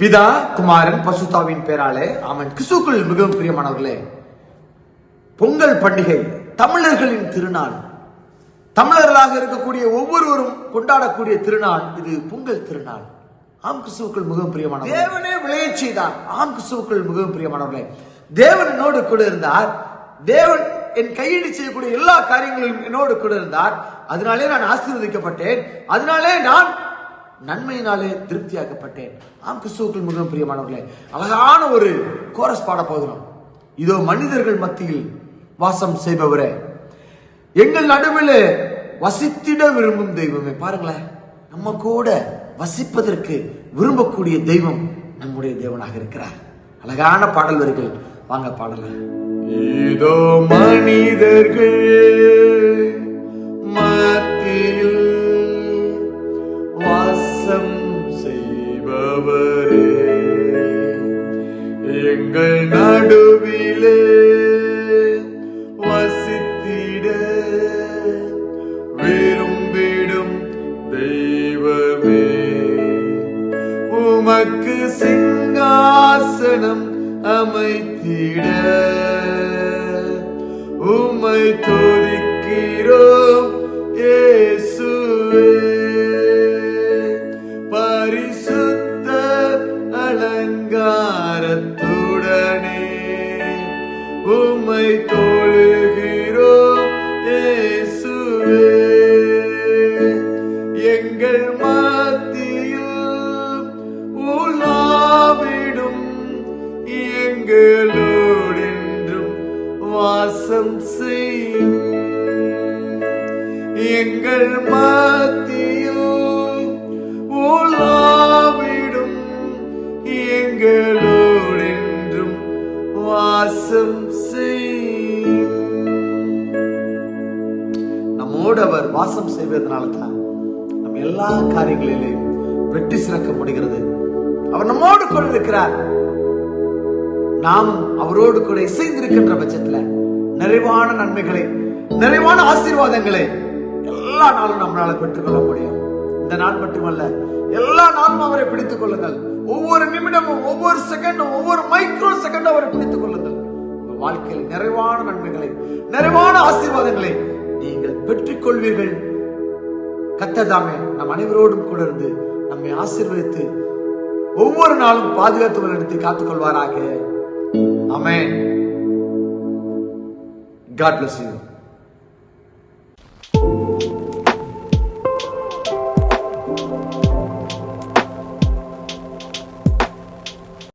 பிதா குமாரன் பசுதாவின் பேராலே அவன் கிறிஸ்துக்குள் மிகவும் பிரியமானவர்களே பொங்கல் பண்டிகை தமிழர்களின் திருநாள். தமிழர்களாக இருக்கக்கூடிய ஒவ்வொருவரும் கொண்டாடக்கூடிய திருநாள் இது பொங்கல் திருநாள். ஆம் கிறிஸ்துவுக்குள் மிகவும் பிரியமானவர் தேவனே விளையச் செய்தார். ஆம் கிறிஸ்துவுக்குள் மிகவும் பிரியமானவர்களே. தேவன் என்னோடு கூட இருந்தார். தேவன் என் கையீடு செய்யக்கூடிய எல்லா காரியங்களிலும் என்னோடு கூட இருந்தார். அதனாலே நான் ஆசீர்வதிக்கப்பட்டேன். அதனாலே நான் நன்மையினாலே திருப்தியாக்கப்பட்டேன். ஆம் கிறிஸ்துவுக்குள் மிகவும் பிரியமானவர்களே அழகான ஒரு கோரஸ் பாட போகிறோம். இதோ மனிதர்கள் மத்தியில் வாசம் செய்பவரே எங்கள் நடுவில் வசித்திட விரும்பும் தெய்வமே. பாருங்களேன் நம்ம கூட வசிப்பதற்கு விரும்பக்கூடிய தெய்வம் நம்முடைய தேவனாக இருக்கிறார். அழகான பாடல் வரிகள். வாங்க பாடல இதோ மனிதர்கள். ஆண்டவரே எங்கள் நடுவிலே வசித்திட விரும்பிடும் தெய்வமே உமக்கு சிங்காசனம் அமைத்திட உம்மை துதிக்கிறோம். அலங்காரத்துடனே உம்மை தொழுகிறோம் இயேசுவே. எங்கள் மத்தியில் உலாவிடும் எங்களோடென்றும் வாசம் செய்யும். எங்கள் மத்தியில் உலாவிடும் எங்களோடென்றும் வாசம் நம்மோடு அவர் வாசம் செய்வதனால தான் நம்ம எல்லா காரியங்களிலும் வெற்றி சிறக்க முடிகிறது. அவர் நம்மோடு கூட இருக்கிறார். நாம் அவரோடு கூட இசைந்திருக்கின்ற பட்சத்துல நிறைவான நன்மைகளை நிறைவான ஆசீர்வாதங்களை எல்லா நாளும் நம்மளால பெற்றுக்கொள்ள முடியும். இந்த நாள் மட்டுமல்ல எல்லா நாளும் அவரை பிடித்துக் கொள்ளுங்கள். ஒவ்வொரு நிமிடமும் ஒவ்வொரு செகண்டும் ஒவ்வொரு மைக்ரோ செகண்டும் அவரை பிடித்துக் கொள்ளுங்கள். வாழ்க்கையில் நிறைவான நன்மைகளை நிறைவான ஆசீர்வாதங்களை நீங்கள் பெற்றுக் கொள்வீர்கள். கத்ததாமே நம் அனைவரோடும் கூட இருந்து நம்மை ஆசீர்வதித்து ஒவ்வொரு நாளும் பாதுகாத்து வழிநடத்தி காத்துக் கொள்வாராக அமேன் காட் bless you.